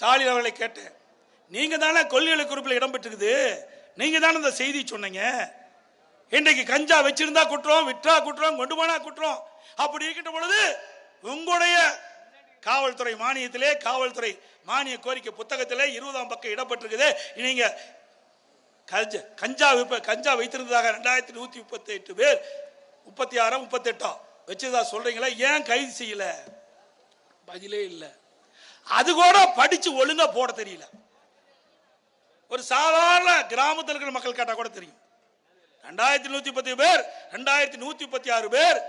ஸ்டாலின் அவர்களை கேட்டேன். நீங்கள் தானே கொள்கைகளை குறிப்பில் இடம்பெற்றிருக்குது நீங்கள் தானே இந்த செய்தி சொன்னீங்க? இன்றைக்கு கஞ்சா வச்சிருந்தா குற்றம் விற்றா குற்றம் கொண்டு போனா குற்றம். அப்படி இருக்கின்ற பொழுது உங்களுடைய காவல்துறை மானியத்திலே காவல்துறை மானிய கோரிக்கை புத்தகத்திலே இருபதாம் பக்கம் இடப்பட்டிருக்குது நீங்க கஞ்சா கஞ்சா விற்ப கஞ்சா வைத்திருந்ததாக ரெண்டாயிரத்தி நூத்தி முப்பத்தி எட்டு பேர் முப்பத்தி ஆறாம் முப்பத்தி எட்டா வச்சதா சொல்றீங்களா? ஏன் கைது செய்யல? பதிலே இல்லை. அது கூட படிச்சு ஒழுங்கா போட தெரியல. ஒரு சாதாரண கிராமத்தில் இருக்கிற மக்கள் கேட்டா கூட தெரியும். ரெண்டாயிரத்தி நூத்தி பத்து பேர் ரெண்டாயிரத்தி நூத்தி முப்பத்தி ஆறு பேர்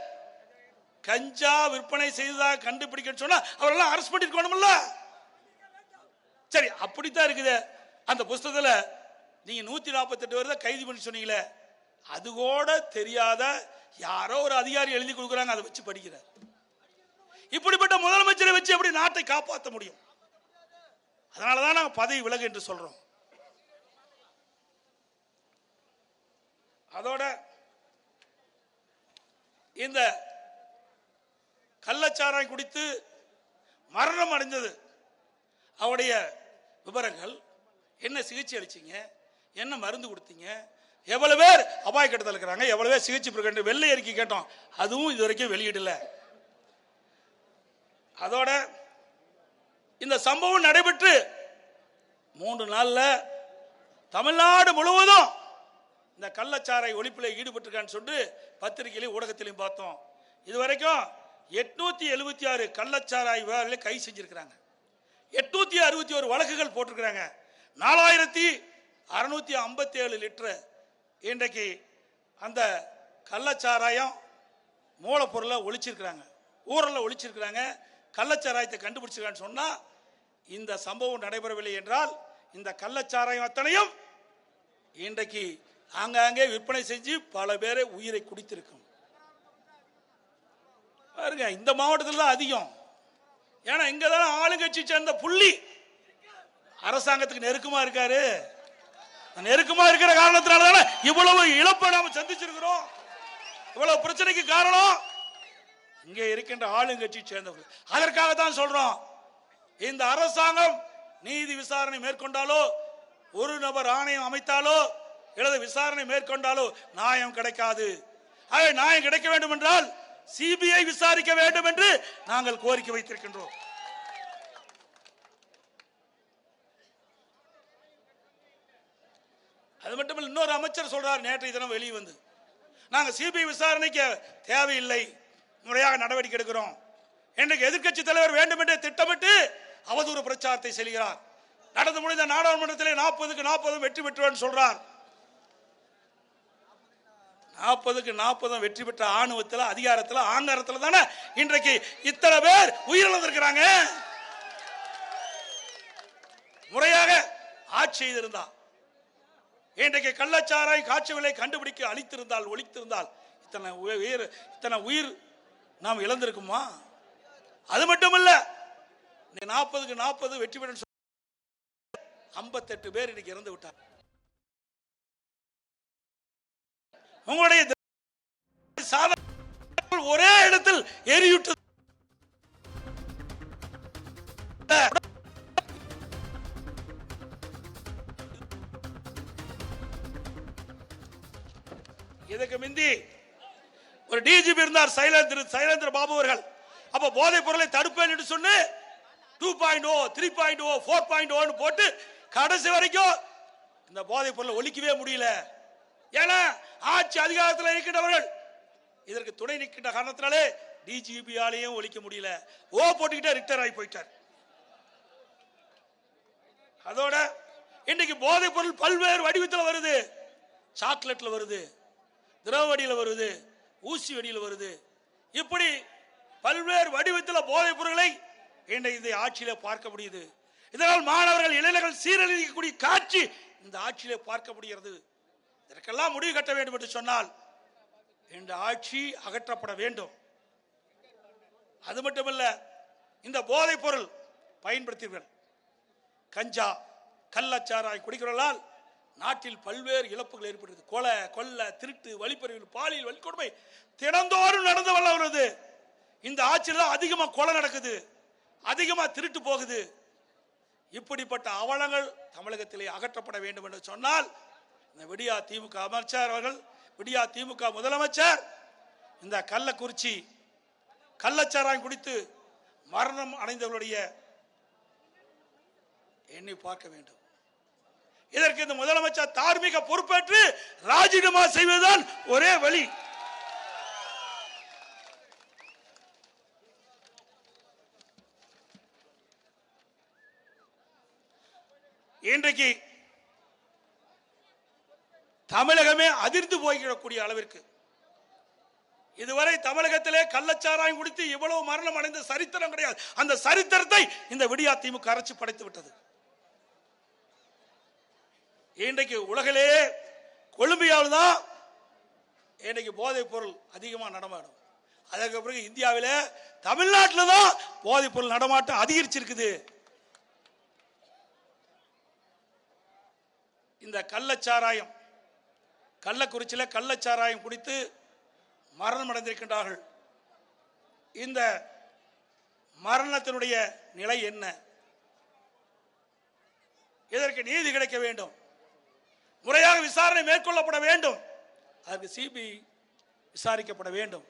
கஞ்சா விற்பனை செய்ததா கண்டுபிடிக்கன்னு சொன்னா அவரெல்லாம் அரெஸ்ட் பண்ணிருக்கணும்ல. சரி அப்படித்தான் இருக்குது. அந்த புஸ்தகத்துல நீங்க நூத்தி நாற்பத்தெட்டு பேர் தான் கைது பண்ணி சொன்னீங்களே அது கூட தெரியாத யாரோ ஒரு அதிகாரி எழுதி கொடுக்குறாங்க அதை வச்சு படிக்கிறார். இப்படிப்பட்ட முதலமைச்சரை வச்சு எப்படி நாட்டை காப்பாற்ற முடியும்? அதனாலதான் நாங்க பதவி விலகு என்று சொல்றோம். அதோட இந்த கள்ளச்சாராயம் குடித்து மரணம் அடைந்தது. அவருடைய விவரங்கள் என்ன சிகிச்சை அளிச்சிங்க என்ன மருந்து கொடுத்தீங்க எவ்வளவு பேர் அபாய கட்டத்தில் இருக்கிறாங்க எவ்வளவு பேர் சிகிச்சை பெறுகின்ற வெள்ளை அறிக்கை கேட்டோம். அதுவும் இது வரைக்கும் வெளியிடல. அதோட இந்த சம்பவம் நடைபெற்று மூன்று நாளில் தமிழ்நாடு முழுவதும் இந்த கள்ளச்சாரை ஒழிப்பில் ஈடுபட்டிருக்கான்னு சொல்லிட்டு பத்திரிகையிலையும் ஊடகத்திலையும் பார்த்தோம். இது வரைக்கும் எட்நூத்தி எழுபத்தி ஆறு கள்ளச்சாராய் விவகாரங்களை கை செஞ்சிருக்கிறாங்க. எட்நூத்தி அறுபத்தி ஒரு வழக்குகள் போட்டிருக்கிறாங்க. நாலாயிரத்தி அறுநூத்தி ஐம்பத்தி ஏழு லிட்டர் இன்றைக்கு அந்த கள்ளச்சாராயம் மூலப்பொருளை ஒழிச்சிருக்கிறாங்க. ஊரில் ஒழிச்சிருக்கிறாங்க. கள்ளச்சாராயத்தை கண்டுபிடிச்சிருக்கான்னு சொன்னா இந்த சம்பவம் நடைபெறவில்லை என்றால் இந்த கள்ளச்சாராயம் அத்தனையும் இன்றைக்கு ஆங்காங்கே விற்பனை செஞ்சு பல பேரை உயிரை குடித்திருக்கும். பாருங்க இந்த மாவட்டத்தில் தான் அதிகம். ஏன்னா இங்கே தானே ஆளுங்கட்சி சேர்ந்த புள்ளி. அரசாங்கத்துக்கு நெருக்கமாக இருக்காரு. நெருக்கமா இருக்கிற காரணத்தினால தானே இவ்வளவு இழப்பை நாம சந்திச்சிருக்கிறோம். இவ்வளவு பிரச்சனைக்கு காரணம். இங்கே இருக்கின்ற ஆளுங்கட்சி சேர்ந்தவர்கள். அதற்காக தான் சொல்றோம். இந்த அரசாங்கம் நீதி விசாரணை மேற்கொண்டாலோ ஒரு நபர் ஆணையம் அமைத்தாலோ எழுத விசாரணை மேற்கொண்டாலோ நியாயம் கிடைக்காது. ஆகவே நியாயம் கிடைக்க வேண்டும் என்றால் சிபிஐ விசாரிக்க வேண்டும் என்று நாங்கள் கோரிக்கை வைத்திருக்கின்றோம். அது மட்டுமல்ல இன்னொரு அமைச்சர் சொல்றார் நேற்றைய தினம் வெளியே வந்து. நாங்கள் சிபிஐ விசாரணைக்கு தேவையில்லை. முறையாக நடவடிக்கை எடுக்கிறோம். இன்றைக்கு எதிர்க்கட்சி தலைவர் வேண்டுமென்றே திட்டமிட்டு அவதூறு பிரச்சாரத்தை செல்கிறார் நடந்து முடிந்த நாடாளுமன்றத்திலே நாற்பதுக்கு நாற்பதும் வெற்றி பெற்றுவேன் சொல்றார். நாற்பதுக்கு நாற்பதும் வெற்றி பெற்ற ஆணவத்தில் அதிகாரத்தில் ஆங்காரத்தில் தானே இன்றைக்கு இத்தனை பேர் உயிரிழந்திருக்கிறாங்க. முறையாக ஆட்சி செய்திருந்தா இன்றைக்கு கள்ளச்சாராய் காட்சி விலை கண்டுபிடிக்க அளித்திருந்தால் ஒழித்திருந்தால் இத்தனை உயிர் இத்தனை உயிர் நாம் இழந்திருக்குமா? அது மட்டும் இல்ல நீ நாற்பதுக்கு நாற்பது வெற்றி பெற்ற ஐம்பத்தெட்டு பேர் இன்னைக்கு இறந்து விட்டார் உங்களுடைய சாதனை ஒரே இடத்தில் எரியுற்று இதுக்கு முந்தி? ஒரு டிஜிபி இருந்தார் சைலேந்திர சைலேந்திர பாபு அவர்கள். அப்ப போதைப் பொருளை தடுப்பேன் என்று சொன்னு two point O three point O four point ஓன்னு போட்டு கடைசி வரைக்கும் இந்த போதைப் பொருளை ஒழிக்கவே முடியல. ஏன்னா ஆட்சி அதிகாரத்தில் இருக்கின்றவர்கள் இதற்கு துணை நிற்கின்ற காரணத்தினாலே டிஜிபியாலையும் ஒழிக்க முடியல. ஓ போட்டுக்கிட்டே ரிட்டர் ஆகி போயிட்டார். அதோட இன்னைக்கு போதைப் பொருள் பல்வேறு வடிவத்தில் வருது. சாக்லேட்ல வருது. திரவ வடியில் வருது. ஊசி வெடியில் வருது. இப்படி பல்வேறு வடிவத்தில் போதைப் பொருட்களை இன்றைக்கு இந்த ஆட்சியில பார்க்க முடியுது. இதனால் மாணவர்கள் இளைஞர்கள் சீரழிக்கக்கூடிய காட்சி இந்த ஆட்சியிலே பார்க்க முடிகிறது. இதற்கெல்லாம் முடிவு கட்ட வேண்டும் என்று சொன்னால் இந்த ஆட்சி அகற்றப்பட வேண்டும். அது மட்டுமல்ல இந்த போதைப் பொருள் பயன்படுத்தீர்கள். கஞ்சா கள்ளச்சாராய் குடிக்கிறவர்களால் நாட்டில் பல்வேறு இழப்புகள் ஏற்படுகிறது. கொலை கொள்ளை திருட்டு வழிப்பறிவு பாலியல் வன்கொடுமை தினந்தோறும் நடந்து வரல வருது இந்த ஆட்சியில் தான் அதிகமாக கொலை நடக்குது. அதிகமாக திருட்டு போகுது. இப்படிப்பட்ட அவலங்கள் தமிழகத்திலே அகற்றப்பட வேண்டும் என்று சொன்னால் இந்த விடியா திமுக அமைச்சர் அவர்கள் விடியா திமுக முதலமைச்சர் இந்த கள்ளக்குறிச்சி கள்ளச்சாராயம் குடித்து மரணம் அடைந்தவர்களுடைய எண்ணி பார்க்க வேண்டும். இதற்கு இந்த முதலமைச்சர் தார்மீக பொறுப்பேற்று ராஜினாமா செய்வதுதான் ஒரே வழி. இன்றைக்கு தமிழகமே அதிர்ந்து போய்கிடக்கூடிய அளவிற்கு இதுவரை தமிழகத்திலே கள்ளச்சாராயம் குடித்து இவ்வளவு மரணம் அடைந்த சரித்திரம் கிடையாது. அந்த சரித்திரத்தை இந்த விடியா திமுக அரசு படைத்து விட்டது. இன்றைக்கு உலகிலேயே கொலம்பியாவில் தான் இன்றைக்கு போதைப் பொருள் அதிகமாக நடமாடும். அதற்கு பிறகு இந்தியாவில் தமிழ்நாட்டில் தான் போதைப் பொருள் நடமாட்டம் அதிகரிச்சிருக்குது. இந்த கள்ளச்சாராயம் கள்ளக்குறிச்சியில் கள்ளச்சாராயம் குடித்து மரணம் அடைந்திருக்கின்றார்கள். இந்த மரணத்தினுடைய நிலை என்ன? இதற்கு நீதி கிடைக்க வேண்டும்? முறையாக விசாரணை மேற்கொள்ளப்பட வேண்டும். அதற்கு சிபிஐ விசாரிக்கப்பட வேண்டும்.